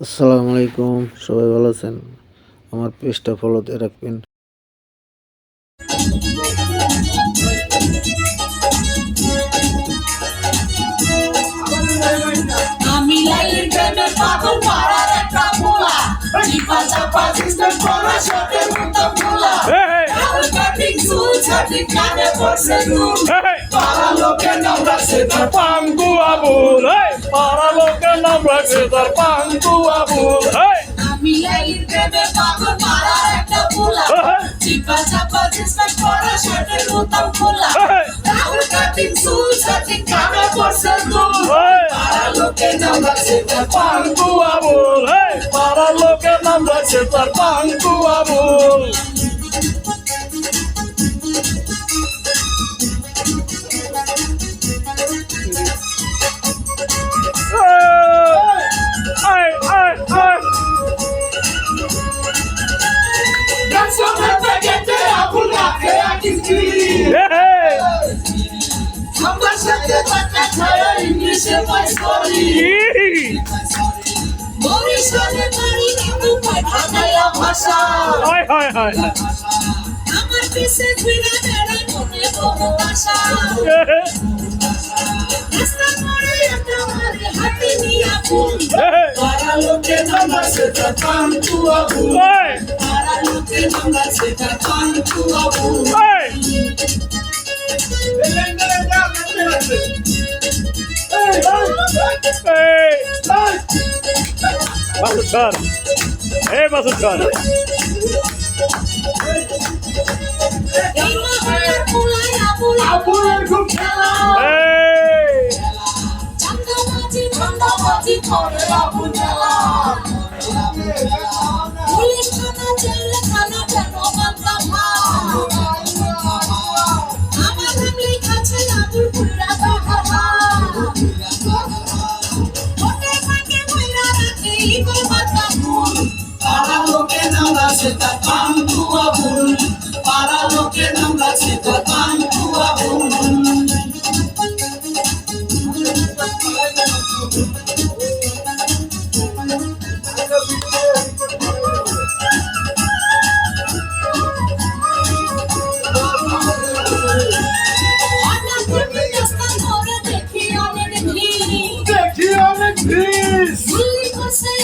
আসসালামু আলাইকুম সবাই ভালো আছেন? আমার পেজটা ফলো দিয়ে রাখবেন। আমি লাইলের প্রেমে পাগল পাড়ার একটা পোলা। চিপা চাপা সিস্টেম করা শটের মতো পোলা কাটিং ছাটি কানে পড়ছে নুন পাড়া লোকে নাম রাখছে তার! Para lo que no se dar pangu abul, hey! আমি লাইলের প্রেমে পাগল পাড়ার একটা পোলা। চিপা চাপা সিস্টেম করা শটের মতো পোলা কাল কাটিং চুল ছাটি কানে পড়ছে নুন পাড়া লোকে নাম রাখছে তার Pangu abul, hey! Para lo que no se Hey! আমার সাথে টাকা ছাড়া ইংলিশে করি Hey! বরিশালে বাড়ি কিন্তু পাঠাইয়া ভাষা Hi! Hi! Hi! আমার পিছে ঘুরে বেড়াই মনে কোনো আশা রাস্তা মোড়ে একটা হাতে নিয়ে ফুল Hey! পাড়া লোকে নাম্বার সেটা কান তুয়া ভুল Hey! পাড়া লোকে নাম্বার সেটা কান তুয়া ভুল Hey! Hey! Khan. Hey, Masuk Khan. Hey! Yes.